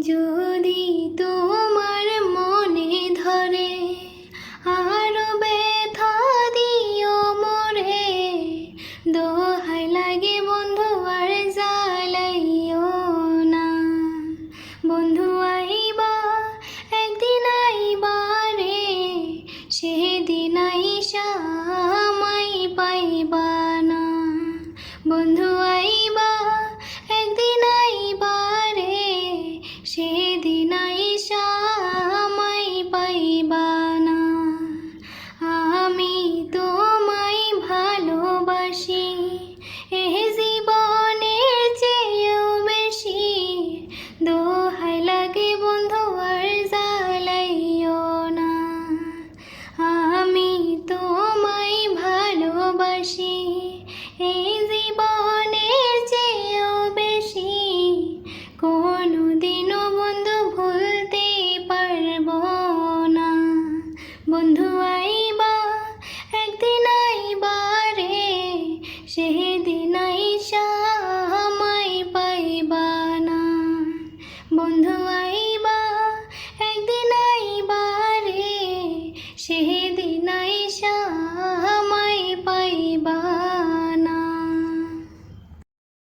যদি তোমার মনে ধরে আরও ব্যথা দিও মোরে, দোহাই লাগে বন্ধু আর জ্বালাইও না। বন্ধু আইবা, একদিন আইবা রে, সেদিন আইসা আমায় পাইবা না। বন্ধু দিনও বন্ধু ভুলতে পারব না। বন্ধু আইবা একদিন